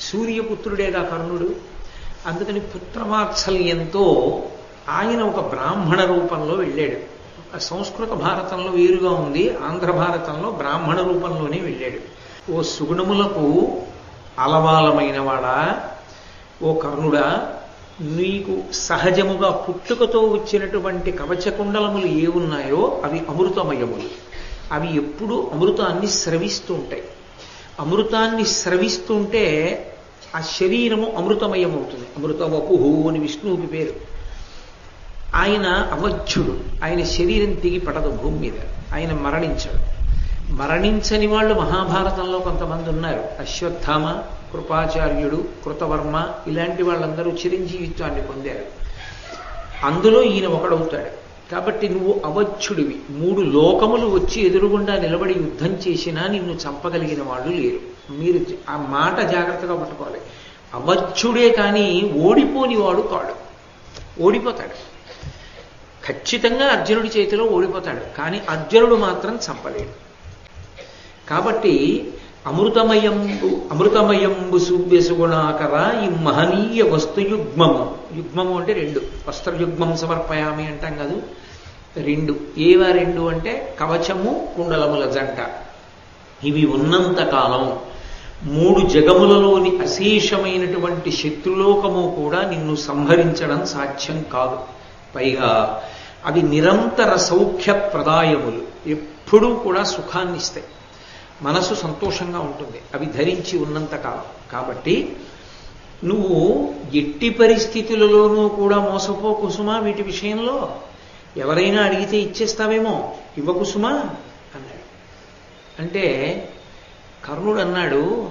సూర్యపుత్రుడేగా కర్ణుడు. అందుకని పుత్రవాత్సల్యంతో ఆయన ఒక బ్రాహ్మణ రూపంలో వెళ్ళాడు. ఆ సంస్కృత భారతంలో వేరుగా ఉంది ఆంధ్ర భారతంలో బ్రాహ్మణ రూపంలోనే వెళ్ళాడు. ఓ సుగుణములకు అలవాలమైన వాడా ఓ కర్ణుడా నీకు సహజముగా పుట్టుకతో వచ్చినటువంటి కవచకుండలములు ఏ ఉన్నాయో అవి అమృతమయములు. అవి ఎప్పుడూ అమృతాన్ని స్రవిస్తూ ఉంటాయి. అమృతాన్ని స్రవిస్తుంటే ఆ శరీరము అమృతమయమవుతుంది. అమృతవపుహు అని విష్ణువుకి పేరు. ఆయన అవధ్యుడు ఆయన శరీరం దిగి పడదు భూమి మీద. ఆయన మరణించడు. మరణించని వాళ్ళు మహాభారతంలో కొంతమంది ఉన్నారు. అశ్వత్థామ కృపాచార్యుడు కృతవర్మ ఇలాంటి వాళ్ళందరూ చిరంజీవిత్వాన్ని పొందారు. అందులో ఈయన ఒకడవుతాడు. కాబట్టి నువ్వు అవచ్చుడివి మూడు లోకములు వచ్చి ఎదురుగుండా నిలబడి యుద్ధం చేసినా నిన్ను చంపగలిగిన వాళ్ళు లేరు. మీరు ఆ మాట జాగ్రత్తగా పట్టుకోవాలి. అవచ్చుడే కానీ ఓడిపోని వాడు కాడు. ఓడిపోతాడు. ఖచ్చితంగా అర్జునుడి చేతిలో ఓడిపోతాడు. కానీ అర్జునుడు మాత్రం చంపలేడు. కాబట్టి అమృతమయంబు అమృతమయంబు సూవ్యసుగుణాకర ఈ మహనీయ వస్తు యుగ్మము. యుగ్మము అంటే రెండు. వస్త్రయుగ్మం సమర్పయామి అంటాం కాదు. రెండు. ఏవా రెండు అంటే కవచము కుండలముల జంట. ఇవి ఉన్నంత కాలం మూడు జగములలోని అశేషమైనటువంటి శత్రులోకము కూడా నిన్ను సంహరించడం సాధ్యం కాదు. పైగా అవి నిరంతర సౌఖ్య ప్రదాయములు ఎప్పుడూ కూడా సుఖాన్ని ఇస్తాయి మనసు సంతోషంగా ఉంటుంది. అవి ధరించి ఉన్నంత కాలం. కాబట్టి నువ్వు ఎట్టి పరిస్థితులలోనూ కూడా మోసపో కుసుమా వీటి విషయంలో? ఎవరైనా అడిగితే ఇచ్చేస్తావేమో? ఇవ్వ కుసుమా? అన్నాడు. అంటే కర్ణుడు అన్నాడు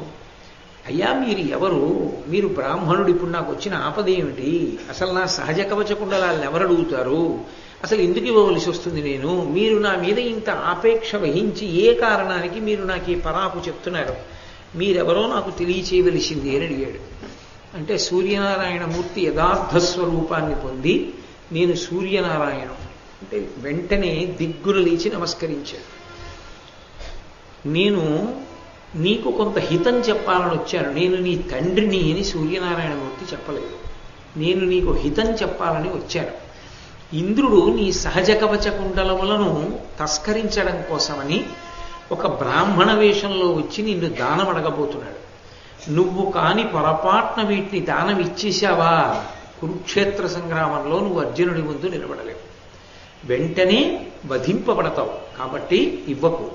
అయ్యా మీరు ఎవరు? మీరు బ్రాహ్మణుడు. ఇప్పుడు నాకు వచ్చిన ఆపద ఏమిటి? అసలు నా సహజ కవచకుండలాలను ఎవరు అడుగుతారు? అసలు ఎందుకు ఇవ్వవలసి వస్తుంది నేను? మీరు నా మీద ఇంత ఆపేక్ష వహించి ఏ కారణానికి మీరు నాకు ఈ పరాపు చెప్తున్నారు? మీరెవరో నాకు తెలియచేయవలసింది అని అడిగాడు. అంటే సూర్యనారాయణ మూర్తి యథార్థ స్వరూపాన్ని పొంది నేను సూర్యనారాయణం. అంటే వెంటనే దిగ్గులు లేచి నమస్కరించాడు. నేను నీకు కొంత హితం చెప్పాలని వచ్చాను. నేను నీ తండ్రిని అని సూర్యనారాయణమూర్తి చెప్పలేదు. నేను నీకు హితం చెప్పాలని వచ్చాను. ఇంద్రుడు నీ సహజ కవచ కుండలములను తస్కరించడం కోసమని ఒక బ్రాహ్మణ వేషంలో వచ్చి నిన్ను దానం అడగబోతున్నాడు నువ్వు కాని పొరపాటున వీటిని దానం ఇచ్చేశావా కురుక్షేత్ర సంగ్రామంలో నువ్వు అర్జునుడి ముందు నిలబడలేవు. వెంటనే వధింపబడతావు. కాబట్టి ఇవ్వకు.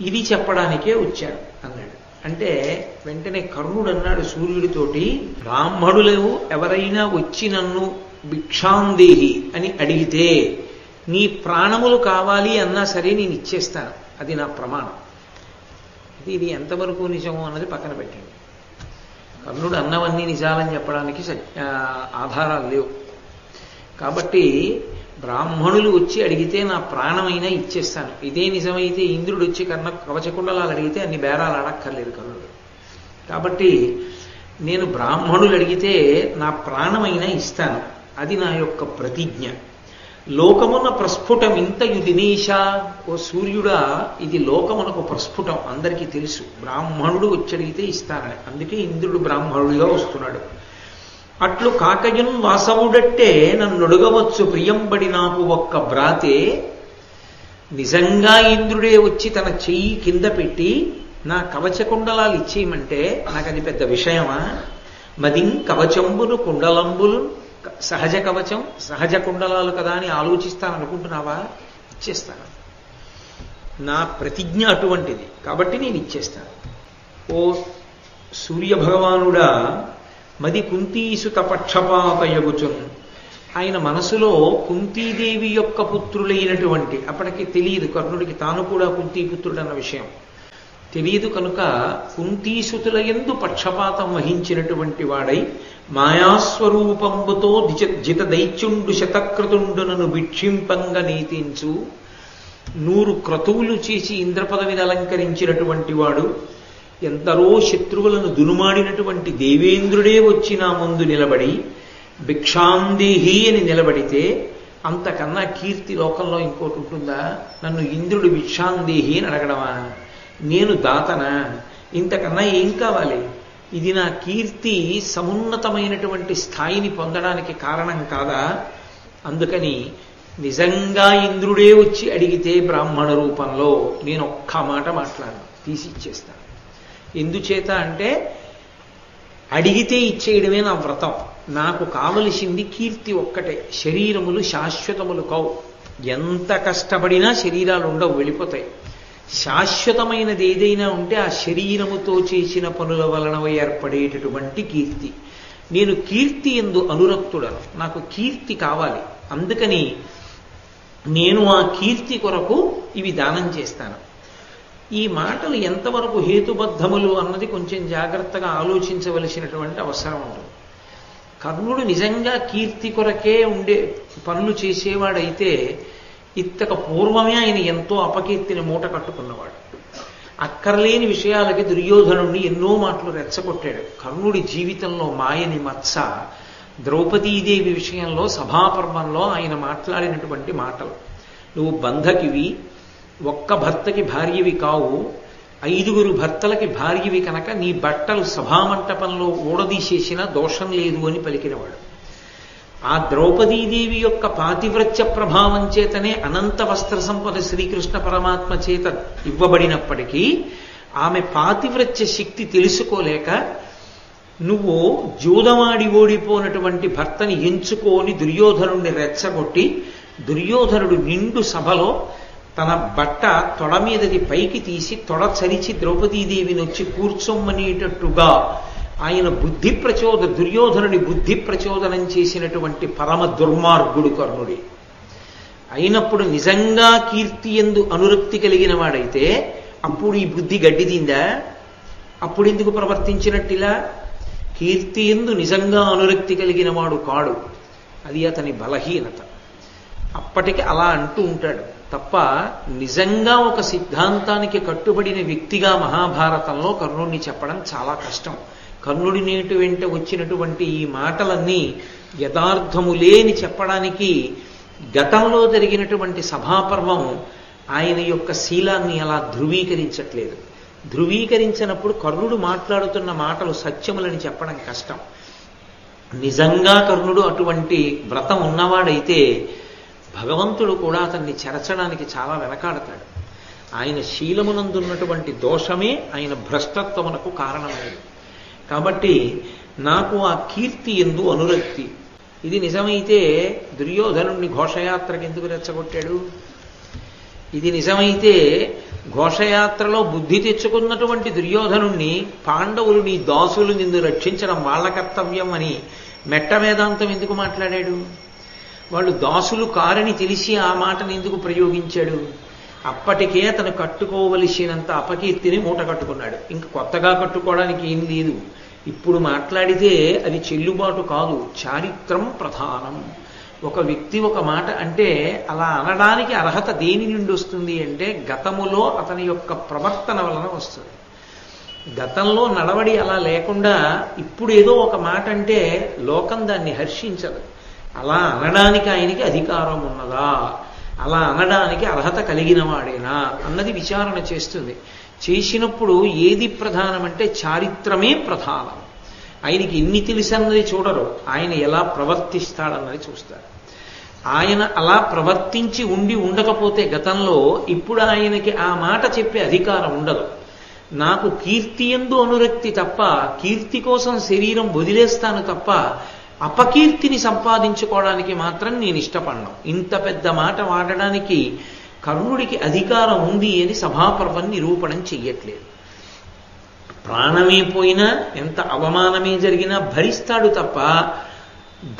ఇది చెప్పడానికే వచ్చాడు అన్నాడు. అంటే వెంటనే కర్ణుడు అన్నాడు సూర్యుడితోటి బ్రాహ్మణులు ఎవరైనా వచ్చి నన్ను భిక్షాందేహి అని అడిగితే నీ ప్రాణములు కావాలి అన్నా సరే నేను ఇచ్చేస్తాను. అది నా ప్రమాణం. ఇది ఇది ఎంతవరకు నిజమో అన్నది పక్కన పెట్టండి. కర్ణుడు అన్నవన్నీ నిజాలని చెప్పడానికి ఆధారాలు లేవు. కాబట్టి బ్రాహ్మణులు వచ్చి అడిగితే నా ప్రాణమైనా ఇచ్చేస్తాను. ఇదే నిజమైతే ఇంద్రుడు వచ్చి కర్ణ కవచకుండలాలు అడిగితే అన్ని బేరాలు అడక్కర్లేదు కర్ణుడు. కాబట్టి నేను బ్రాహ్మణులు అడిగితే నా ప్రాణమైనా ఇస్తాను. అది నా యొక్క ప్రతిజ్ఞ. లోకమున ప్రస్ఫుటం ఇంతయు దినేశ ఓ సూర్యుడా ఇది లోకమునకు ప్రస్ఫుటం అందరికీ తెలుసు. బ్రాహ్మణుడు వచ్చడిగితే ఇస్తానని. అందుకే ఇంద్రుడు బ్రాహ్మణుడిగా వస్తున్నాడు. అట్లు కాకయున్ వాసవుడట్టే నన్నుడగవచ్చు ప్రియంబడి నాకు ఒక్క బ్రాతే నిజంగా ఇంద్రుడే వచ్చి తన చెయ్యి కింద పెట్టి నా కవచకుండలాలు ఇచ్చేయమంటే నాకు అది పెద్ద విషయమా? మదిం కవచంబులు కుండలంబులు సహజ కవచం సహజ కుండలాలు కదా అని ఆలోచిస్తాను అనుకుంటున్నావా ఇచ్చేస్తాను. నా ప్రతిజ్ఞ అటువంటిది. కాబట్టి నేను ఇచ్చేస్తాను. ఓ సూర్య భగవానుడా మది కుంతీసుత పక్షపాతయగుచున్. ఆయన మనసులో కుంతీదేవి యొక్క పుత్రులైనటువంటి అప్పటికి తెలియదు కర్ణుడికి తాను కూడా కుంతీపుత్రుడు అన్న విషయం. తెలియదు కనుక కుంతీసుతుల ఎందు పక్షపాతం వహించినటువంటి వాడై మాయాస్వరూపంబుతో జిత దైత్యుండు శతక్రతుండునను భిక్షింపంగా నీతించు. నూరు క్రతువులు చేసి ఇంద్రపదవిని అలంకరించినటువంటి వాడు ఎందరో శత్రువులను దునుమాడినటువంటి దేవేంద్రుడే వచ్చి నా ముందు నిలబడి భిక్షాందేహి అని నిలబడితే అంతకన్నా కీర్తి లోకంలో ఇంకోటి ఉంటుందా? నన్ను ఇంద్రుడు భిక్షాందేహి అని అడగడమా? నేను దాతనా? ఇంతకన్నా ఏం కావాలి? ఇది నా కీర్తి సమున్నతమైనటువంటి స్థాయిని పొందడానికి కారణం కాదా? అందుకని నిజంగా ఇంద్రుడే వచ్చి అడిగితే బ్రాహ్మణ రూపంలో నేను ఒక్క మాట మాట్లాడను తీసి ఇచ్చేస్తాను. ఎందుచేత అంటే అడిగితే ఇచ్చేయడమే నా వ్రతం. నాకు కావలసింది కీర్తి ఒక్కటే శరీరములు శాశ్వతములు కావు. ఎంత కష్టపడినా శరీరాలు ఉండవు వెళ్ళిపోతాయి. శాశ్వతమైనది ఏదైనా ఉంటే ఆ శరీరముతో చేసిన పనుల వలన ఏర్పడేటటువంటి కీర్తి. నేను కీర్తి ఎందు అనురక్తుడను. నాకు కీర్తి కావాలి. అందుకని నేను ఆ కీర్తి కొరకు ఇవి దానం చేస్తాను. ఈ మాటలు ఎంతవరకు హేతుబద్ధములు అన్నది కొంచెం జాగ్రత్తగా ఆలోచించవలసినటువంటి అవసరం ఉంటుంది కర్ణుడు నిజంగా కీర్తి కొరకే ఉండే పనులు చేసేవాడైతే ఇత్తక పూర్వమే ఆయన ఎంతో అపకీర్తిని మూట కట్టుకున్నవాడు. అక్కర్లేని విషయాలకి దుర్యోధనుణ్ణి ఎన్నో మాటలు రెచ్చగొట్టాడు. కర్ణుడి జీవితంలో మాయని మత్స ద్రౌపదీదేవి విషయంలో సభాపర్వంలో ఆయన మాట్లాడినటువంటి మాటలు. నువ్వు బంధకివి ఒక్క భర్తకి భార్యవి కావు ఐదుగురు భర్తలకి భార్యవి కనుక నీ బట్టలు సభామంటపంలో ఊడదీసేసినా దోషం లేదు అని పలికినవాడు. ఆ ద్రౌపదీదేవి యొక్క పాతివ్రత్య ప్రభావం చేతనే అనంత వస్త్ర సంపద శ్రీకృష్ణ పరమాత్మ చేత ఇవ్వబడినప్పటికీ ఆమె పాతివ్రత్య శక్తి తెలుసుకోలేక నువ్వు జూదమాడి ఓడిపోనటువంటి భర్తని ఎంచుకొని దుర్యోధనుడిని రెచ్చగొట్టి దుర్యోధనుడు నిండు సభలో తన బట్ట తొడ మీదది పైకి తీసి తొడ చరిచి ద్రౌపదీదేవిని వచ్చి కూర్చొమ్మనేటట్టుగా ఆయన బుద్ధి ప్రచోద దుర్యోధనుని బుద్ధి ప్రచోదనం చేసినటువంటి పరమ దుర్మార్గుడు కర్ణుడి. అయినప్పుడు నిజంగా కీర్తి ఎందు అనురక్తి కలిగిన వాడైతే అప్పుడు ఈ బుద్ధి గడ్డిదిందా అప్పుడు ఎందుకు ప్రవర్తించినట్టిలా? కీర్తి ఎందు నిజంగా అనురక్తి కలిగిన వాడు కాడు. అది అతని బలహీనత. అప్పటికి అలా అంటూ ఉంటాడు. తప్ప నిజంగా ఒక సిద్ధాంతానికి కట్టుబడిన వ్యక్తిగా మహాభారతంలో కర్ణుడిని చెప్పడం చాలా కష్టం. కర్ణుడి నేటి వెంట వచ్చినటువంటి ఈ మాటలన్నీ యథార్థములేని చెప్పడానికి గతంలో జరిగినటువంటి సభాపర్వం ఆయన యొక్క శీలాన్ని అలా ధృవీకరించట్లేదు. ధృవీకరించినప్పుడు కర్ణుడు మాట్లాడుతున్న మాటలు సత్యములని చెప్పడం కష్టం. నిజంగా కర్ణుడు అటువంటి వ్రతం ఉన్నవాడైతే భగవంతుడు కూడా అతన్ని చెరచడానికి చాలా వెనకాడతాడు. ఆయన శీలమునందున్నటువంటి దోషమే ఆయన భ్రష్టత్వమునకు కారణమైంది కాబట్టి నాకు ఆ కీర్తి ఎందు అనురక్తి. ఇది నిజమైతే దుర్యోధనుణ్ణి ఘోషయాత్రకి ఎందుకు రెచ్చగొట్టాడు? ఇది నిజమైతే ఘోషయాత్రలో బుద్ధి తెచ్చుకున్నటువంటి దుర్యోధనుణ్ణి పాండవులు నీ దాసులు నిన్ను రక్షించడం వాళ్ళ కర్తవ్యం అని మెట్ట వేదాంతం ఎందుకు మాట్లాడాడు? వాళ్ళు దాసులు కారని తెలిసి ఆ మాటను ఎందుకు ప్రయోగించాడు? అప్పటికే అతను కట్టుకోవలసినంత అపకీర్తిని మూట కట్టుకున్నాడు. ఇంకా కొత్తగా కట్టుకోవడానికి ఏం లేదు. ఇప్పుడు మాట్లాడితే అది చెల్లుబాటు కాదు. చారిత్రం ప్రధానం. ఒక వ్యక్తి ఒక మాట అంటే అలా అనడానికి అర్హత దేని నుండి వస్తుంది అంటే గతములో అతని యొక్క ప్రవర్తన వలన వస్తుంది. గతంలో నడవడి అలా లేకుండా ఇప్పుడు ఏదో ఒక మాట అంటే లోకం దాన్ని హర్షించదు. అలా అనడానికి ఆయనకి అధికారం ఉన్నదా? అలా అనడానికి అర్హత కలిగిన వాడేనా అన్నది విచారణ చేస్తుంది. చేసినప్పుడు ఏది ప్రధానమంటే చారిత్రమే ప్రధానం. ఆయనకి ఎన్ని తెలుసన్నది చూడరు. ఆయన ఎలా ప్రవర్తిస్తాడన్నది చూస్తారు. ఆయన అలా ప్రవర్తించి ఉండి ఉండకపోతే గతంలో ఇప్పుడు ఆయనకి ఆ మాట చెప్పే అధికారం ఉండదు. నాకు కీర్తి ఎందు అనురక్తి తప్ప కీర్తి కోసం శరీరం వదిలేస్తాను తప్ప అపకీర్తిని సంపాదించుకోవడానికి మాత్రం నేను ఇష్టపడను. ఇంత పెద్ద మాట వాడడానికి కర్ణుడికి అధికారం ఉంది అని సభాపర్వం నిరూపణం చెయ్యట్లేదు. ప్రాణమే పోయినా ఎంత అవమానమే జరిగినా భరిస్తాడు తప్ప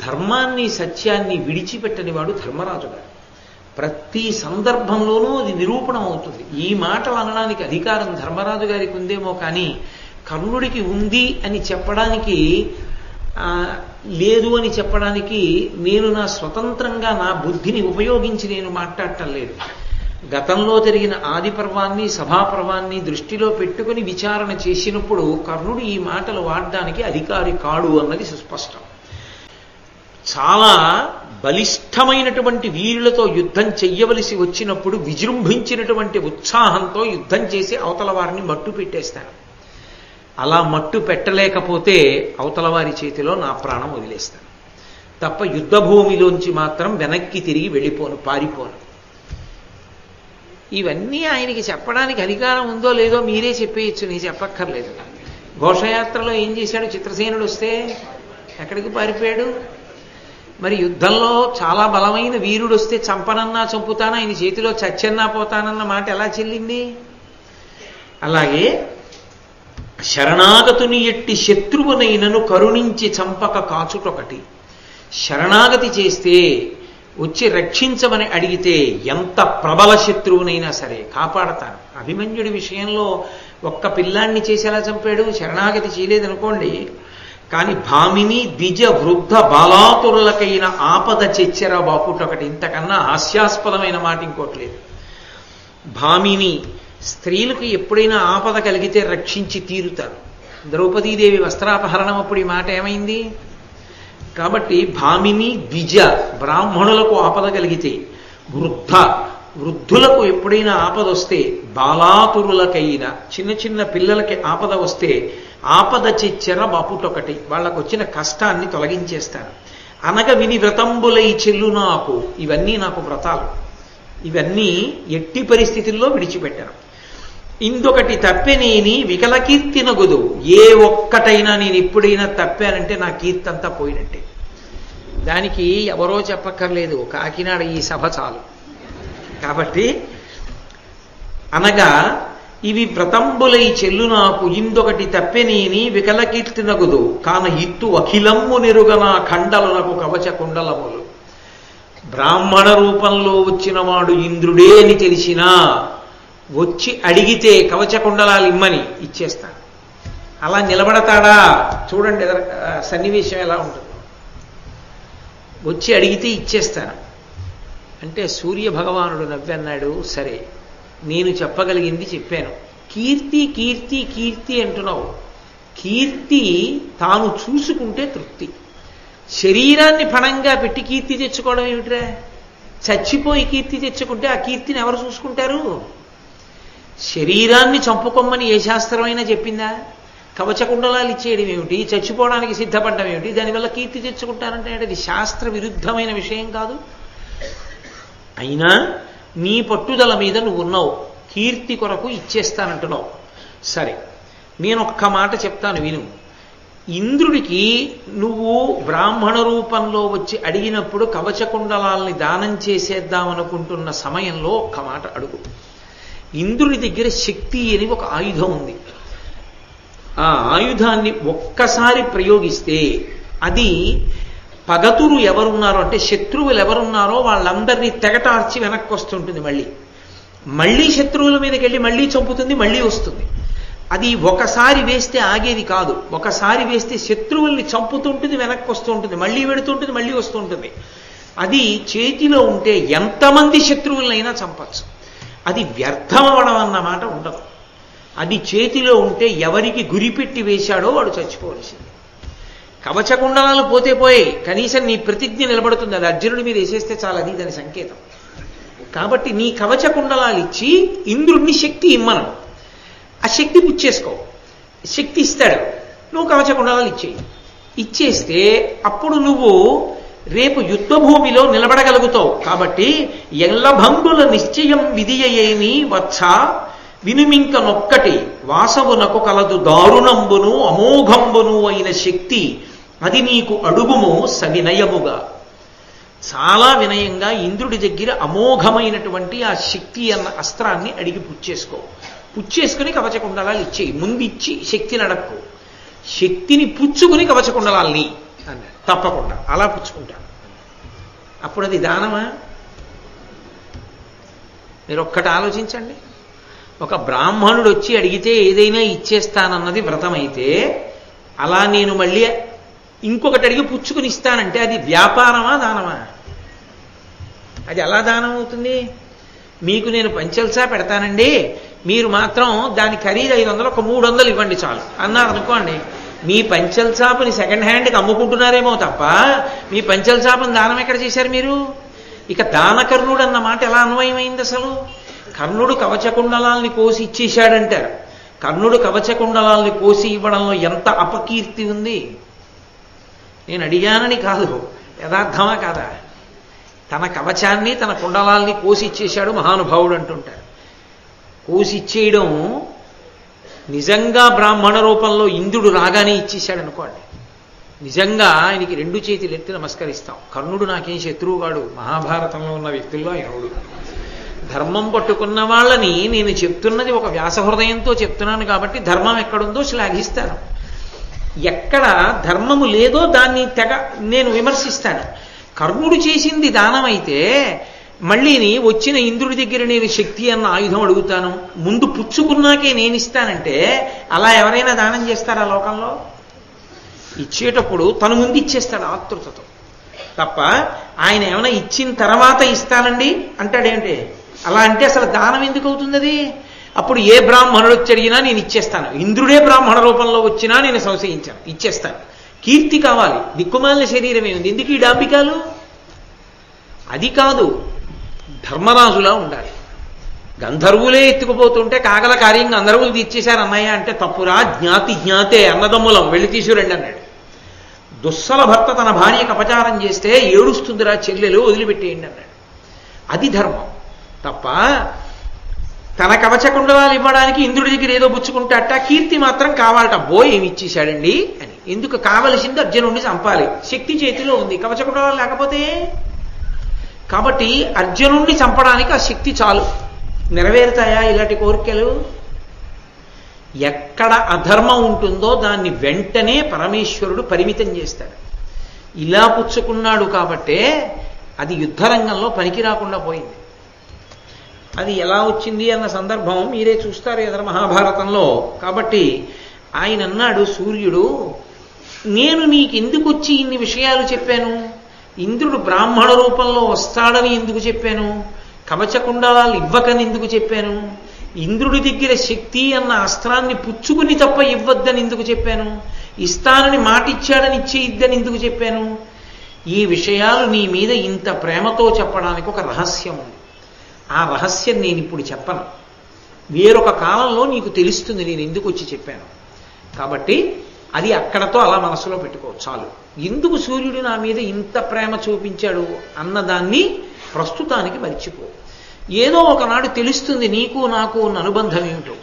ధర్మాన్ని సత్యాన్ని విడిచిపెట్టని వాడు ధర్మరాజు గారు. ప్రతి సందర్భంలోనూ అది నిరూపణం అవుతుంది ఈ మాటలు అనడానికి అధికారం ధర్మరాజు గారికి ఉందేమో కానీ కర్ణుడికి ఉంది అని చెప్పడానికి లేదు అని చెప్పడానికి నేను నా స్వతంత్రంగా నా బుద్ధిని ఉపయోగించి నేను మాట్లాడటం లేదు. గతంలో జరిగిన ఆది పర్వాన్ని సభాపర్వాన్ని దృష్టిలో పెట్టుకుని విచారణ చేసినప్పుడు కర్ణుడు ఈ మాటలు వాడడానికి అధికారి కాడు అన్నది సుస్పష్టం. చాలా బలిష్టమైనటువంటి వీరులతో యుద్ధం చెయ్యవలసి వచ్చినప్పుడు విజృంభించినటువంటి ఉత్సాహంతో యుద్ధం చేసి అవతల వారిని మట్టు పెట్టేస్తాను అలా మట్టు పెట్టలేకపోతే అవతల వారి చేతిలో నా ప్రాణం వదిలేస్తాను. తప్ప యుద్ధ భూమిలోంచి మాత్రం వెనక్కి తిరిగి వెళ్ళిపోను పారిపోను. ఇవన్నీ ఆయనకి చెప్పడానికి అధికారం ఉందో లేదో మీరే చెప్పేయచ్చు నీ చెప్పక్కర్లేదు. ఘోషయాత్రలో ఏం చేశాడు? చిత్రసేనుడు వస్తే ఎక్కడికి పారిపోయాడు? మరి యుద్ధంలో చాలా బలమైన వీరుడు వస్తే చంపనన్నా చంపుతానా? ఆయన చేతిలో చచ్చన్నా పోతానన్న మాట ఎలా చెల్లింది? అలాగే శరణాగతుని ఎట్టి శత్రువునైనను కరుణించి చంపక కాచుటొకటి. శరణాగతి చేస్తే వచ్చి రక్షించమని అడిగితే ఎంత ప్రబల శత్రువునైనా సరే కాపాడతాను అభిమన్యుడి విషయంలో ఒక్క పిల్లాన్ని చేసేలా చంపాడు? శరణాగతి చేయలేదనుకోండి. కానీ భామిని ద్విజ వృద్ధ బాలాతురులకైన ఆపద చెచ్చెర బాపుటొకటి ఇంతకన్నా హాస్యాస్పదమైన మాట ఇంకోట్లేదు భామిని స్త్రీలకు ఎప్పుడైనా ఆపద కలిగితే రక్షించి తీరుతారు. ద్రౌపదీదేవి వస్త్రాపహరణం అప్పుడు ఈ మాట ఏమైంది? కాబట్టి భామిని ద్విజ బ్రాహ్మణులకు ఆపద కలిగితే వృద్ధ వృద్ధులకు ఎప్పుడైనా ఆపద వస్తే బాలాతురులకైనా చిన్న చిన్న పిల్లలకి ఆపద వస్తే ఆపద చెచ్చెర బాపుటొకటి వాళ్ళకు వచ్చిన కష్టాన్ని తొలగించేస్తాను అనగ విని వ్రతంబులై చెల్లు నాకు ఇవన్నీ నాకు వ్రతాలు. ఇవన్నీ ఎట్టి పరిస్థితుల్లో విడిచిపెట్టాను ఇందొకటి తప్పెనేని వికల కీర్తి నగుదు ఏ ఒక్కటైనా నేను ఎప్పుడైనా తప్పానంటే నా కీర్తి అంతా పోయినట్టే. దానికి ఎవరో చెప్పక్కర్లేదు. కాకినాడ ఈ సభ చాలు. కాబట్టి అనగా ఇవి వ్రతంబులై చెల్లు నాకు ఇందొకటి తప్పెనేని వికల కీర్తి నగుదు కాన ఇత్తు అఖిలమ్ము నిరుగన ఖండలునకు కవచ కుండలములు. బ్రాహ్మణ రూపంలో వచ్చిన వాడు ఇంద్రుడే అని తెలిసినా వచ్చి అడిగితే కవచకుండలాలు ఇమ్మని ఇచ్చేస్తాను అలా నిలబడతాడా? చూడండి సన్నివేశం ఎలా ఉంటుందో. వచ్చి అడిగితే ఇచ్చేస్తాను. అంటే సూర్య భగవానుడు నవ్వన్నాడు సరే నేను చెప్పగలిగింది చెప్పాను. కీర్తి కీర్తి కీర్తి అంటున్నావు. కీర్తి తాను చూసుకుంటే తృప్తి. శరీరాన్ని పణంగా పెట్టి కీర్తి తెచ్చుకోవడం ఏమిట్రా? చచ్చిపోయి కీర్తి తెచ్చుకుంటే ఆ కీర్తిని ఎవరు చూసుకుంటారు? శరీరాన్ని చంపుకోమని ఏ శాస్త్రమైనా చెప్పిందా? కవచకుండలాలు ఇచ్చేయడం ఏమిటి? చచ్చిపోవడానికి సిద్ధపడడం ఏమిటి? దానివల్ల కీర్తి తెచ్చుకుంటానంటే అది శాస్త్ర విరుద్ధమైన విషయం కాదు. అయినా నీ పట్టుదల మీద నువ్వు ఉన్నావు కీర్తి కొరకు ఇచ్చేస్తానంటున్నావు. సరే నేను ఒక్క మాట చెప్తాను విను. ఇంద్రుడికి నువ్వు బ్రాహ్మణ రూపంలో వచ్చి అడిగినప్పుడు కవచకుండలాల్ని దానం చేసేద్దామనుకుంటున్న సమయంలో ఒక్క మాట అడుగు. ఇంద్రుడి దగ్గర శక్తి అని ఒక ఆయుధం ఉంది. ఆ ఆయుధాన్ని ఒక్కసారి ప్రయోగిస్తే అది పగతురు ఎవరున్నారో అంటే శత్రువులు ఎవరున్నారో వాళ్ళందరినీ తెగటార్చి వెనక్కి వస్తుంటుంది మళ్ళీ. మళ్ళీ శత్రువుల మీదకి వెళ్ళి మళ్ళీ చంపుతుంది మళ్ళీ వస్తుంది. అది ఒకసారి వేస్తే ఆగేది కాదు. ఒకసారి వేస్తే శత్రువుల్ని చంపుతుంటుంది వెనక్కి వస్తుంటుంది. మళ్ళీ వెడుతుంటుంది మళ్ళీ వస్తుంటుంది. అది చేతిలో ఉంటే ఎంతమంది శత్రువులనైనా చంపచ్చు. అది వ్యర్థమవడం అన్నమాట ఉండదు. అది చేతిలో ఉంటే ఎవరికి గురిపెట్టి వేశాడో వాడు చచ్చిపోవలసింది. కవచకుండలాలు పోతే పోయి కనీసం నీ ప్రతిజ్ఞ నిలబడుతుంది. అది అర్జునుడి మీద వేసేస్తే చాలా అది దాని సంకేతం. కాబట్టి నీ కవచకుండలాలు ఇచ్చి ఇంద్రుడిని శక్తి ఇమ్మను ఆ శక్తి పుచ్చేసుకో శక్తి ఇస్తాడు. నువ్వు కవచకుండలాలు ఇచ్చేయి. ఇచ్చేస్తే అప్పుడు నువ్వు రేపు యుద్ధ భూమిలో నిలబడగలుగుతావు. కాబట్టి ఎల్లభంగుల నిశ్చయం విధియేమి వచ్చ వినుమింక నొక్కటి వాసవునకు కలదు దారుణంబును అమోఘంబును అయిన శక్తి అది నీకు అడుగుము సవినయముగా. చాలా వినయంగా ఇంద్రుడి దగ్గర అమోఘమైనటువంటి ఆ శక్తి అన్న అస్త్రాన్ని అడిగి పుచ్చేసుకో పుచ్చేసుకుని కవచకుండలాలు ఇచ్చేయి. ముందు ఇచ్చి నడక్కు శక్తిని పుచ్చుకుని కవచకుండలాల్ని. అన్నాడు తప్పకుండా. అలా పుచ్చుకుంటాను. అప్పుడు అది దానమా? మీరు ఒక్కటి ఆలోచించండి. ఒక బ్రాహ్మణుడు వచ్చి అడిగితే ఏదైనా ఇచ్చేస్తానన్నది వ్రతమైతే అలా నేను మళ్ళీ ఇంకొకటి అడిగి పుచ్చుకుని ఇస్తానంటే అది వ్యాపారమా దానమా? అది ఎలా దానం అవుతుంది మీకు నేను పంచల్సా పెడతానండి. మీరు మాత్రం దాని ఖరీదు ఐదు వందలు ఒక మూడు వందలు ఇవ్వండి చాలు. అన్నారు అనుకోండి మీ పంచల్ చాపని సెకండ్ హ్యాండ్కి అమ్ముకుంటున్నారేమో తప్ప మీ పంచల్ చాపని దానం ఎక్కడ చేశారు మీరు? ఇక దానకర్ణుడు అన్న మాట ఎలా అన్వయమైంది అసలు? కర్ణుడు కవచకుండలాల్ని కోసి ఇచ్చేశాడంటారు. కర్ణుడు కవచకుండలాల్ని కోసి ఇవ్వడంలో ఎంత అపకీర్తి ఉంది? నేను అడిగానని కాదు యథార్థమా కాదా? తన కవచాన్ని తన కుండలాల్ని కోసి ఇచ్చేశాడు మహానుభావుడు అంటుంటారు. కోసి ఇచ్చేయడం నిజంగా బ్రాహ్మణ రూపంలో ఇంద్రుడు రాగానే ఇచ్చేశాడు అనుకోండి. నిజంగా ఆయనకి రెండు చేతులు ఎత్తి నమస్కరిస్తాం. కర్ణుడు నాకేం శత్రువు కాడు మహాభారతంలో ఉన్న వ్యక్తుల్లో ఆయనవుడు ధర్మం పట్టుకున్న వాళ్ళని నేను చెప్తున్నది ఒక వ్యాస హృదయంతో చెప్తున్నాను కాబట్టి ధర్మం ఎక్కడుందో శ్లాఘిస్తాను. ఎక్కడ ధర్మము లేదో దాన్ని తెగ నేను విమర్శిస్తాను. కర్ణుడు చేసింది దానమైతే మళ్ళీని వచ్చిన ఇంద్రుడి దగ్గర నేను శక్తి అన్న ఆయుధం అడుగుతాను. ముందు పుచ్చుకున్నాకే నేను ఇస్తానంటే అలా ఎవరైనా దానం చేస్తారా లోకంలో? ఇచ్చేటప్పుడు తను ముందు ఇచ్చేస్తాడు ఆతృతతో. తప్ప ఆయన ఏమైనా ఇచ్చిన తర్వాత ఇస్తానండి? అంటాడేంటి? అలా అంటే అసలు దానం ఎందుకు అవుతుంది అది అప్పుడు ఏ బ్రాహ్మణుడు వచ్చి అడిగినా నేను ఇచ్చేస్తాను. ఇంద్రుడే బ్రాహ్మణ రూపంలో వచ్చినా నేను సంశయించాను. ఇచ్చేస్తాను. కీర్తి కావాలి. దిక్కుమాలిన శరీరం ఉంది. ఎందుకు ఈ డాంబికాలు? అది కాదు. ధర్మరాజులా ఉండాలి. గంధర్వులే ఎత్తుకుపోతుంటే కాగల కార్యం గంధర్వులు తీర్చేశారు అన్నయ్య అంటే తప్పురా జ్ఞాతి జ్ఞాతే అన్నదమ్ములం వెళ్ళి తీసుకురండి అన్నాడు. దుస్సల భర్త తన భార్యకు అపచారం చేస్తే ఏడుస్తుందిరా చెల్లెలు వదిలిపెట్టేయండి అన్నాడు. అది ధర్మం. తప్ప తన కవచకుండలాలు ఇవ్వడానికి ఇంద్రుడి దగ్గర ఏదో పుచ్చుకుంటాట కీర్తి మాత్రం కావాలట. బో ఏమి ఇచ్చేశాడండి అని. ఎందుకు కావలసింది అర్జునుడిని చంపాలి. శక్తి చేతిలో ఉంది. కవచకుండలాలు లేకపోతే కాబట్టి అర్జునుణ్ణి చంపడానికి ఆ శక్తి చాలు. నెరవేరుతాయా ఇలాంటి కోరికలు? ఎక్కడ అధర్మం ఉంటుందో దాన్ని వెంటనే పరమేశ్వరుడు పరిమితం చేస్తాడు. ఇలా పుచ్చుకున్నాడు కాబట్టే అది యుద్ధరంగంలో పనికి రాకుండా పోయింది. అది ఎలా వచ్చింది అన్న సందర్భం మీరే చూస్తారు ఎదర మహాభారతంలో. కాబట్టి ఆయన అన్నాడు సూర్యుడు నేను నీకెందుకు వచ్చి ఇన్ని విషయాలు చెప్పాను? ఇంద్రుడు బ్రాహ్మణ రూపంలో వస్తాడని ఎందుకు చెప్పాను? కవచకుండాలు ఇవ్వకని ఎందుకు చెప్పాను? ఇంద్రుడి దగ్గర శక్తి అన్న అస్త్రాన్ని పుచ్చుకుని తప్ప ఇవ్వద్దని ఎందుకు చెప్పాను? ఇస్తానని మాటిచ్చాడని ఇచ్చేయిద్దని ఎందుకు చెప్పాను? ఈ విషయాలు నీ మీద ఇంత ప్రేమతో చెప్పడానికి ఒక రహస్యం ఉంది. ఆ రహస్యం నేను ఇప్పుడు చెప్పను. వేరొక కాలంలో నీకు తెలుస్తుంది నేను ఎందుకు వచ్చి చెప్పాను. కాబట్టి అది అక్కడతో అలా మనసులో పెట్టుకో చాలు. ఎందుకు సూర్యుడు నా మీద ఇంత ప్రేమ చూపించాడు అన్నదాన్ని ప్రస్తుతానికి మర్చిపో. ఏదో ఒకనాడు తెలుస్తుంది నీకు నాకు ఉన్న అనుబంధం ఏమిటో.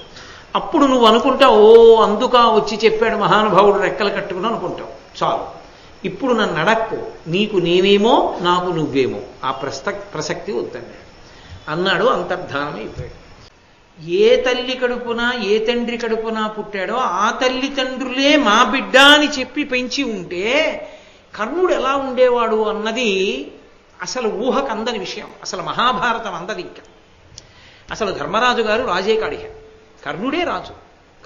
అప్పుడు నువ్వు అనుకుంటావు ఓ అందుక వచ్చి చెప్పాడు మహానుభావుడు రెక్కలు కట్టుకుని అనుకుంటావు. చాలు. ఇప్పుడు నన్ను అడక్కు నీకు నేనేమో నాకు నువ్వేమో. ఆ ప్రస్త ప్రసక్తి వద్దండి. అన్నాడు అంతర్ధానమైపోయాడు. ఏ తల్లి కడుపున ఏ తండ్రి కడుపున పుట్టాడో ఆ తల్లి తండ్రులే మా బిడ్డ అని చెప్పి పెంచి ఉంటే కర్ణుడు ఎలా ఉండేవాడు అన్నది అసలు ఊహకు అందని విషయం. అసలు మహాభారతం అందది ఇంకా. అసలు ధర్మరాజు గారు రాజే కాడిహ. కర్ణుడే రాజు.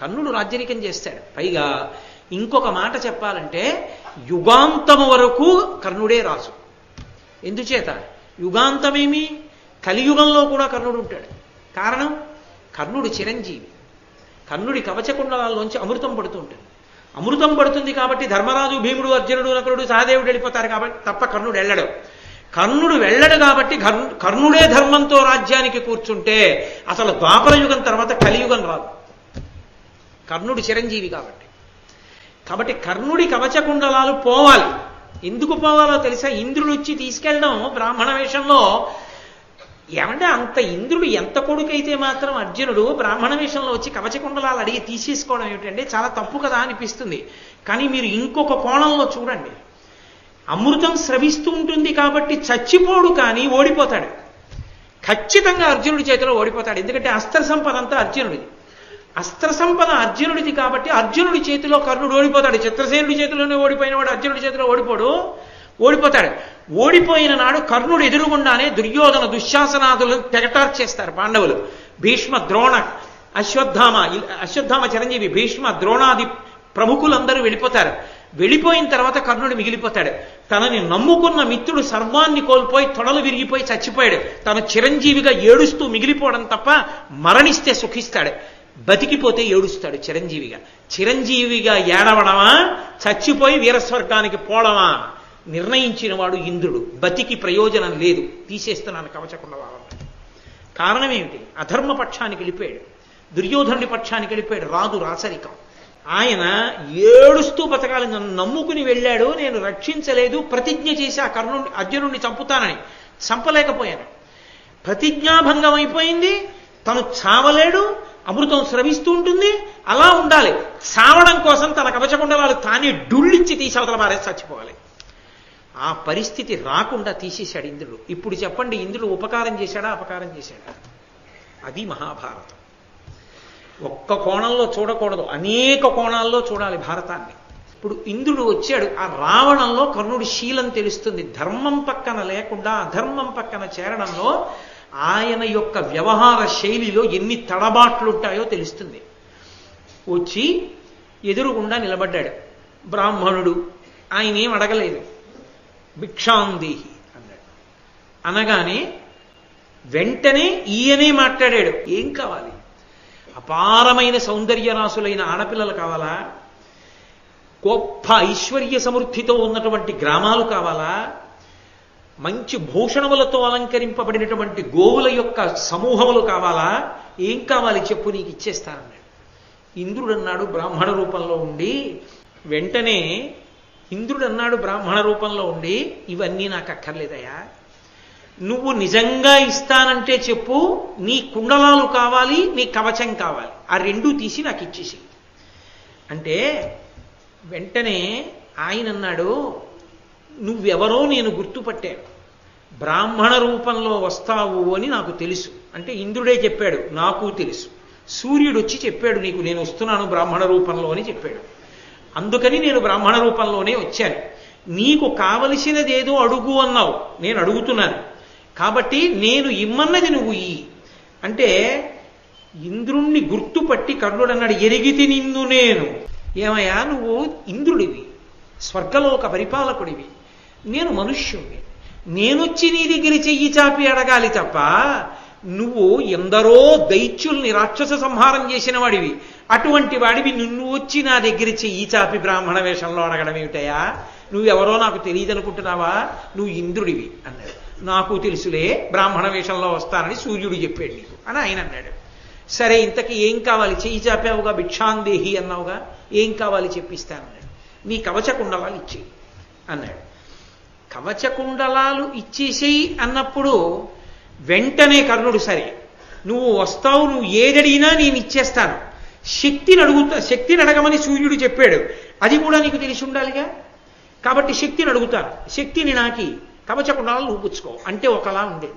కర్ణుడు రాజ్యరికం చేస్తాడు. పైగా ఇంకొక మాట చెప్పాలంటే యుగాంతము వరకు కర్ణుడే రాజు. ఎందుచేత? యుగాంతమేమి? కలియుగంలో కూడా కర్ణుడు ఉంటాడు. కారణం? కర్ణుడు చిరంజీవి. కర్ణుడి కవచకుండలాల్లోంచి అమృతం పడుతూ ఉంటుంది. అమృతం పడుతుంది కాబట్టి ధర్మరాజు భీముడు అర్జునుడు నకులుడు సహదేవుడు వెళ్ళిపోతారు కాబట్టి తప్ప కర్ణుడు వెళ్ళడు. కర్ణుడు వెళ్ళడు కాబట్టి కర్ణుడే ధర్మంతో రాజ్యానికి కూర్చుంటే అసలు ద్వాపర యుగం తర్వాత కలియుగం రాదు. కర్ణుడు చిరంజీవి కాబట్టి. కాబట్టి కర్ణుడి కవచకుండలాలు పోవాలి. ఎందుకు పోవాలో తెలుసా? ఇంద్రుడు వచ్చి తీసుకెళ్ళడం బ్రాహ్మణ వేషంలో ఏమంటే అంత ఇంద్రుడు ఎంత కొడుకైతే మాత్రం అర్జునుడు బ్రాహ్మణ వేషంలో వచ్చి కవచకుండలాలు అడిగి తీసేసుకోవడం ఏమిటంటే చాలా తప్పు కదా అనిపిస్తుంది. కానీ మీరు ఇంకొక కోణంలో చూడండి. అమృతం స్రవిస్తూ ఉంటుంది కాబట్టి చచ్చిపోడు కానీ ఓడిపోతాడు. ఖచ్చితంగా అర్జునుడి చేతిలో ఓడిపోతాడు. ఎందుకంటే అస్త్ర సంపద అంతా అర్జునుడిది. అస్త్ర సంపద అర్జునుడిది కాబట్టి అర్జునుడి చేతిలో కర్ణుడు ఓడిపోతాడు. చిత్రసేనుడి చేతిలోనే ఓడిపోయినవాడు అర్జునుడి చేతిలో ఓడిపోడు. ఓడిపోతాడు. ఓడిపోయిన నాడు కర్ణుడు ఎదురుగుండానే దుర్యోధన దుశ్శాసనాదులు తెగటార్ చేస్తారు పాండవులు. భీష్మ ద్రోణ అశ్వత్థామ అశ్వత్థామ చిరంజీవి భీష్మ ద్రోణాది ప్రముఖులందరూ వెళ్ళిపోతారు. వెళ్ళిపోయిన తర్వాత కర్ణుడు మిగిలిపోతాడు. తనని నమ్ముకున్న మిత్రుడు సర్వాన్ని కోల్పోయి తొడలు విరిగిపోయి చచ్చిపోయాడు. తన చిరంజీవిగా ఏడుస్తూ మిగిలిపోవడం తప్ప మరణిస్తే సుఖిస్తాడు. బతికిపోతే ఏడుస్తాడు చిరంజీవిగా. చిరంజీవిగా ఏడవడమా? చచ్చిపోయి వీరస్వర్గానికి పోవడమా? నిర్ణయించిన వాడు ఇంద్రుడు. బతికి ప్రయోజనం లేదు. తీసేస్తున్నాను కవచకుండా వాళ్ళని కారణం ఏమిటి? అధర్మ పక్షానికి వెళ్ళిపోయాడు. దుర్యోధనుడి పక్షానికి వెళ్ళిపోయాడు. రాదు రాచరికం ఆయన ఏడుస్తూ బతకాలి. నన్ను నమ్ముకుని వెళ్ళాడు. నేను రక్షించలేదు. ప్రతిజ్ఞ చేసి ఆ కర్ణుడి అర్జునుడిని చంపుతానని చంపలేకపోయాను. ప్రతిజ్ఞాభంగం అయిపోయింది. తను చావలేడు. అమృతం స్రవిస్తూ ఉంటుంది. అలా ఉండాలి. చావడం కోసం తన కవచకుండలాలు తానే డుళ్ళిచ్చి తీసి అవతల చచ్చిపోవాలి. ఆ పరిస్థితి రాకుండా తీసేశాడు ఇంద్రుడు. ఇప్పుడు చెప్పండి ఇంద్రుడు ఉపకారం చేశాడా అపకారం చేశాడా? అది మహాభారతం. ఒక్క కోణంలో చూడకూడదు. అనేక కోణాల్లో చూడాలి భారతాన్ని. ఇప్పుడు ఇంద్రుడు వచ్చాడు. ఆ రావణంలో కర్ణుడి శీలం తెలుస్తుంది. ధర్మం పక్కన లేకుండా అధర్మం పక్కన చేరడంలో ఆయన యొక్క వ్యవహార శైలిలో ఎన్ని తడబాట్లుంటాయో తెలుస్తుంది. వచ్చి ఎదురుగుండా నిలబడ్డాడు. బ్రాహ్మణుడు. ఆయన ఏం అడగలేదు. భిక్షాందేహి అన్నాడు అనగానే వెంటనే ఈయనే మాట్లాడాడు. ఏం కావాలి? అపారమైన సౌందర్య రాసులైన ఆడపిల్లలు కావాలా? గొప్ప ఐశ్వర్య సమృద్ధితో ఉన్నటువంటి గ్రామాలు కావాలా? మంచి భూషణములతో అలంకరింపబడినటువంటి గోవుల యొక్క సమూహములు కావాలా? ఏం కావాలి? చెప్పు నీకు ఇచ్చేస్తానన్నాడు. ఇంద్రుడు అన్నాడు బ్రాహ్మణ రూపంలో ఉండి వెంటనే ఇంద్రుడు అన్నాడు బ్రాహ్మణ రూపంలో ఉండి ఇవన్నీ నాకు అక్కర్లేదయా నువ్వు నిజంగా ఇస్తానంటే చెప్పు నీ కుండలాలు కావాలి నీ కవచం కావాలి. ఆ రెండూ తీసి నాకు ఇచ్చేసి అంటే వెంటనే ఆయన అన్నాడు నువ్వెవరో నేను గుర్తుపట్టాను. బ్రాహ్మణ రూపంలో వస్తావు అని నాకు తెలుసు. అంటే ఇంద్రుడే చెప్పాడు నాకు తెలుసు. సూర్యుడు వచ్చి చెప్పాడు నీకు నేను వస్తున్నాను బ్రాహ్మణ రూపంలో అని చెప్పాడు. అందుకని నేను బ్రాహ్మణ రూపంలోనే వచ్చాను. నీకు కావలసినదేదో అడుగు అన్నావు. నేను అడుగుతున్నాను. కాబట్టి నేను ఇమ్మన్నది నువ్వు ఈ. అంటే ఇంద్రుణ్ణి గుర్తుపట్టి కర్ణుడు అన్నాడు ఎరిగితి నిన్ను నేను. ఏమయ్యా నువ్వు ఇంద్రుడివి స్వర్గలోక పరిపాలకుడివి. నేను మనుష్యుణ్ణి. నేనొచ్చి నీ దగ్గర చెయ్యి చాపి అడగాలి తప్ప నువ్వు ఎందరో దైత్యుల్ని రాక్షస సంహారం చేసిన వాడివి. అటువంటి వాడివి నిన్ను వచ్చి నా దగ్గర చెయ్యి చాపి బ్రాహ్మణ వేషంలో అడగడం ఏమిటయా నువ్వెవరో నాకు తెలియదు అనుకుంటున్నావా నువ్వు ఇంద్రుడివి అన్నాడు. నాకు తెలుసులే బ్రాహ్మణ వేషంలో వస్తానని సూర్యుడు చెప్పాడు నీకు అని ఆయన అన్నాడు. సరే ఇంతకీ ఏం కావాలి? చెయ్యి చాపావుగా భిక్షాందేహి అన్నావుగా? ఏం కావాలి చెప్పిస్తానన్నాడు. నీ కవచకుండలాలు ఇచ్చేయి అన్నాడు. కవచకుండలాలు ఇచ్చేసేయి అన్నప్పుడు వెంటనే కర్ణుడు సరే. నువ్వు వస్తావు నువ్వు ఏదడిగినా నేను ఇచ్చేస్తాను. శక్తిని అడుగుతా శక్తిని అడగమని సూర్యుడు చెప్పాడు. అది కూడా నీకు తెలిసి ఉండాలిగా? కాబట్టి శక్తిని అడుగుతాను. శక్తిని నాకి కవచకుండాలు నువ్వు పుచ్చుకో అంటే ఒకలా ఉండేది.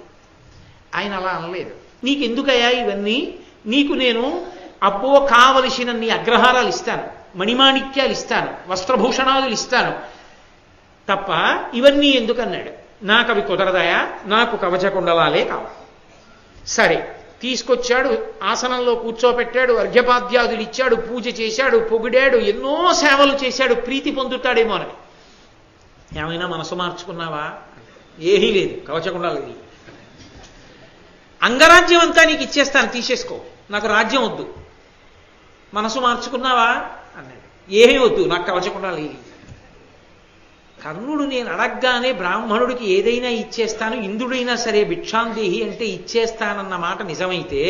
ఆయన అలా అనలేదు. నీకెందుకయ్యా ఇవన్నీ? నీకు నేను అబ్బో కావలసిన నీ అగ్రహారాలు ఇస్తాను. మణిమాణిక్యాలు ఇస్తాను. వస్త్రభూషణాలు ఇస్తాను. తప్ప ఇవన్నీ ఎందుకన్నాడు? నాకు అవి కుదరదాయా? నాకు కవచకుండలాలే కావాలి సరే తీసుకొచ్చాడు ఆసనంలో కూర్చోపెట్టాడు అర్ఘ్యపాద్యాదులు ఇచ్చాడు పూజ చేశాడు పొగిడాడు ఎన్నో సేవలు చేశాడు ప్రీతి పొందుతాడేమో అని. ఏమైనా మనసు మార్చుకున్నావా? ఏమీ లేదు కవచకుండాలి అంగరాజ్యం అంతా నీకు ఇచ్చేస్తాను తీసేసుకో. నాకు రాజ్యం వద్దు. మనసు మార్చుకున్నావా? అన్నాడు. ఏమీ వద్దు నాకు కవచకుండాలి కర్ణుడు నేను అడగగానే బ్రాహ్మణుడికి ఏదైనా ఇచ్చేస్తాను ఇంద్రుడైనా సరే భిక్షాందేహి అంటే ఇచ్చేస్తానన్న మాట నిజమైతే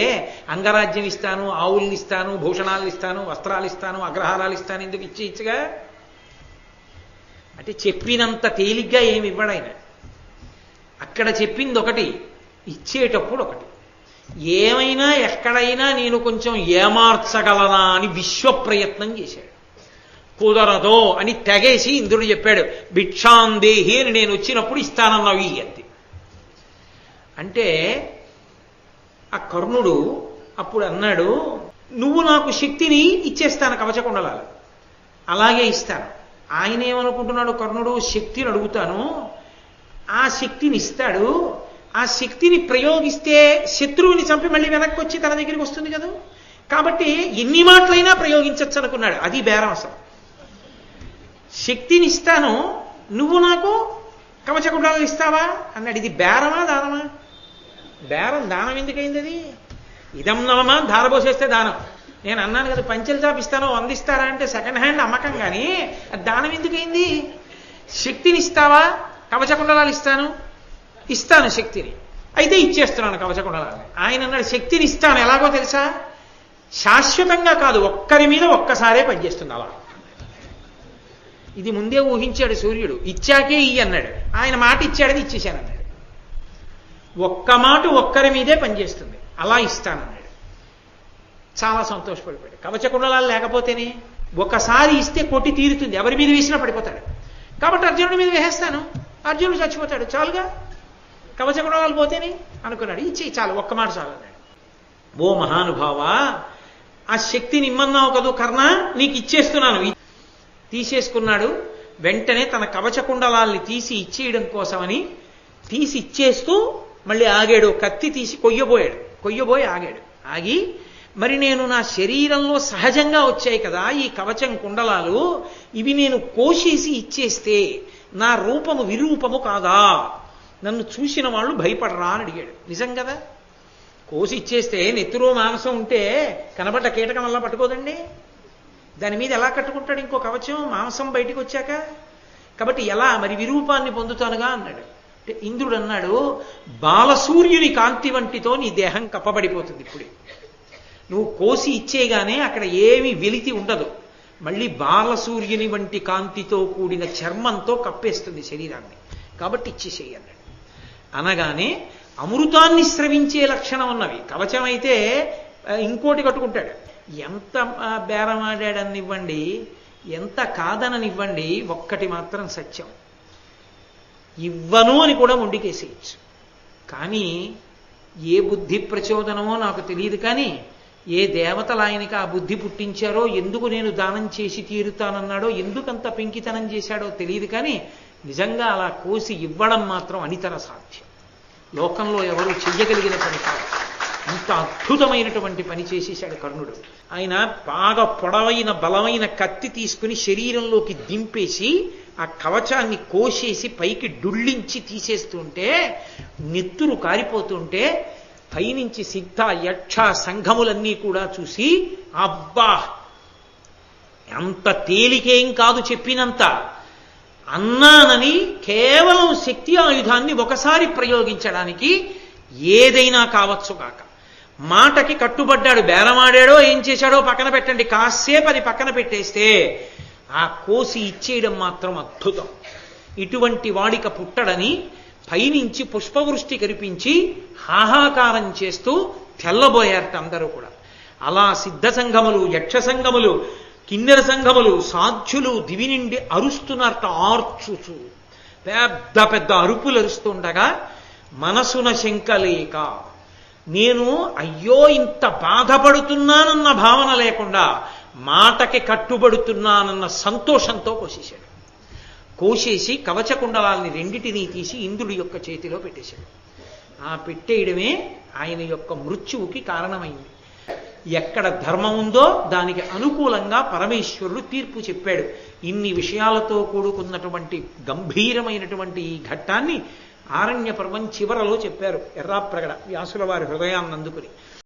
అంగరాజ్యం ఇస్తాను ఆవుల్ని ఇస్తాను భూషణాలు ఇస్తాను వస్త్రాలు ఇస్తాను అగ్రహారాలు ఇస్తాను ఎందుకు ఇచ్చి ఇచ్చగా? అంటే చెప్పినంత తేలిగ్గా ఏమి ఇవ్వడాయన అక్కడ చెప్పింది ఒకటి ఇచ్చేటప్పుడు ఒకటి. ఏమైనా ఎక్కడైనా నేను కొంచెం ఏమార్చగలనా అని విశ్వ ప్రయత్నం చేశాడు. కుదరదు అని తెగేసి ఇంద్రుడు చెప్పాడు భిక్షాందేహి అని నేను వచ్చినప్పుడు ఇస్తానన్నావు ఈ అంతే అంటే ఆ కర్ణుడు అప్పుడు అన్నాడు నువ్వు నాకు శక్తిని ఇచ్చేస్తాను కవచకుండలాలు అలాగే ఇస్తాను. ఆయన ఏమనుకుంటున్నాడు కర్ణుడు శక్తిని అడుగుతాను. ఆ శక్తిని ఇస్తాడు. ఆ శక్తిని ప్రయోగిస్తే శత్రువుని చంపి మళ్ళీ వెనక్కి వచ్చి తన దగ్గరికి వస్తుంది కదా. కాబట్టి ఎన్ని మాటలైనా ప్రయోగించచ్చు అనుకున్నాడు అది బేరం అసలు. శక్తిని ఇస్తాను నువ్వు నాకు కవచకుండాలు ఇస్తావా? అన్నాడు. ఇది బేరమా దానమా? బేరం దానం ఎందుకైంది అది? ఇదం నవమా ధారపోసేస్తే దానం. నేను అన్నాను కదా పంచెలు చాపిస్తాను అందిస్తారా అంటే సెకండ్ హ్యాండ్ అమ్మకం కానీ అది దానం ఎందుకైంది శక్తిని ఇస్తావా కవచకుండలాలు ఇస్తాను. ఇస్తాను శక్తిని. అయితే ఇచ్చేస్తున్నాను కవచకుండలాలు ఆయన అన్నాడు శక్తిని ఇస్తాను. ఎలాగో తెలుసా? శాశ్వతంగా కాదు ఒక్కరి మీద ఒక్కసారే పనిచేస్తుంది అలా ఇది ముందే ఊహించాడు సూర్యుడు. ఇచ్చాకే ఇయ్యి అన్నాడు. ఆయన మాట ఇచ్చాడని ఇచ్చేశానన్నాడు. ఒక్క మాట ఒక్కరి మీదే పనిచేస్తుంది. అలా ఇస్తానన్నాడు. చాలా సంతోషపడిపోయాడు. కవచకుండలాలు లేకపోతేనే ఒకసారి ఇస్తే కొట్టి తీరుతుంది. ఎవరి మీద వేసినా పడిపోతాడు. కాబట్టి అర్జునుడి మీద వేసేస్తాను. అర్జునుడు చచ్చిపోతాడు. చాలుగా. కవచకుండలాలు పోతేనే అనుకున్నాడు. ఇచ్చి చాలు ఒక్క మాట చాలు అన్నాడు. ఓ మహానుభావా ఆ శక్తిని ఇమ్మన్నావు కదూ కర్ణ? నీకు ఇచ్చేస్తున్నాను. తీసేసుకున్నాడు. వెంటనే తన కవచకుండలాల్ని తీసి ఇచ్చేయడం కోసమని తీసి ఇచ్చేస్తూ మళ్ళీ ఆగాడు. కత్తి తీసి కొయ్యబోయాడు. కొయ్యబోయి ఆగాడు. ఆగి మరి నేను నా శరీరంలో సహజంగా వచ్చాయి కదా ఈ కవచం కుండలాలు. ఇవి నేను కోసేసి ఇచ్చేస్తే నా రూపము విరూపము కాదా? నన్ను చూసిన వాళ్ళు భయపడరా అని అడిగాడు. నిజం కదా? కోసి ఇచ్చేస్తే నెత్తురో మాంసం ఉంటే కనబడ్డ కీటకం వల్ల పట్టుకోదండి? దాని మీద ఎలా కట్టుకుంటాడు ఇంకో కవచం మాంసం బయటికి వచ్చాక? కాబట్టి ఎలా? మరి విరూపాన్ని పొందుతానుగా అన్నాడు. అంటే ఇంద్రుడు అన్నాడు బాలసూర్యుని కాంతి వంటితో నీ దేహం కప్పబడిపోతుంది ఇప్పుడు. నువ్వు కోసి ఇచ్చేయగానే అక్కడ ఏమి వెలితి ఉండదు. మళ్ళీ బాలసూర్యుని వంటి కాంతితో కూడిన చర్మంతో కప్పేస్తుంది శరీరాన్ని. కాబట్టి ఇచ్చేసేయి అన్నాడు. అనగానే అమృతాన్ని స్రవించే లక్షణం ఉన్నవి. కవచం అయితే ఇంకోటి కట్టుకుంటాడు. ఎంత ఆ, బేరమాడాడనివ్వండి ఎంత కాదననివ్వండి ఒక్కటి మాత్రం సత్యం. ఇవ్వను అని కూడా మొండికేసేయచ్చు. కానీ ఏ బుద్ధి ప్రచోదనమో నాకు తెలియదు కానీ ఏ దేవతలు ఆయనకి ఆ బుద్ధి పుట్టించారో ఎందుకు నేను దానం చేసి తీరుతానన్నాడో ఎందుకంత పెంకితనం చేశాడో తెలియదు కానీ నిజంగా అలా కోసి ఇవ్వడం మాత్రం అనితర సాధ్యం. లోకంలో ఎవరు చెయ్యగలిగిన పని కాదు. ఇంత అద్భుతమైనటువంటి పని చేసేశాడు కర్ణుడు. ఆయన బాగా పొడవైన బలమైన కత్తి తీసుకుని శరీరంలోకి దింపేసి ఆ కవచాన్ని కోసేసి పైకి డుళ్ళించి తీసేస్తుంటే నెత్తురు కారిపోతుంటే పైనుంచి సిద్ధ యక్ష సంఘములన్నీ కూడా చూసి అబ్బా! అంత తేలికేం కాదు చెప్పినంత. అన్నానని కేవలం శక్తి ఆయుధాన్ని ఒకసారి ప్రయోగించడానికి ఏదైనా కావచ్చు కాక. మాటకి కట్టుబడ్డాడు బేరమాడాడో ఏం చేశాడో పక్కన పెట్టండి. కాసేపు అది పక్కన పెట్టేస్తే ఆ కోసి ఇచ్చేయడం మాత్రం అద్భుతం. ఇటువంటి వాడిక పుట్టడని పైనుంచి పుష్పవృష్టి కరిపించి హాహాకారం చేస్తూ తెల్లబోయారట అందరూ కూడా. అలా సిద్ధ సంఘములు యక్ష సంఘములు కిన్నెర సంఘములు సాధ్యులు దివి నిండి అరుస్తున్నారట ఆర్చుచు. పెద్ద పెద్ద అరుపులు అరుస్తుండగా మనసున శంకలేక నేను అయ్యో ఇంత బాధపడుతున్నానన్న భావన లేకుండా మాటకి కట్టుబడుతున్నానన్న సంతోషంతో కోసేశాడు. కోసేసి కవచకుండలాల్ని రెండిటినీ తీసి ఇంద్రుడి యొక్క చేతిలో పెట్టేశాడు. ఆ పెట్టేయడమే ఆయన యొక్క మృత్యువుకి కారణమైంది. ఎక్కడ ధర్మం ఉందో దానికి అనుకూలంగా పరమేశ్వరుడు తీర్పు చెప్పాడు. ఇన్ని విషయాలతో కూడుకున్నటువంటి గంభీరమైనటువంటి ఈ ఘట్టాన్ని ఆరణ్య పర్వం చివరలో చెప్పారు ఎర్రాప్రగడ వ్యాసుల వారి హృదయాన్ని అందుకుని.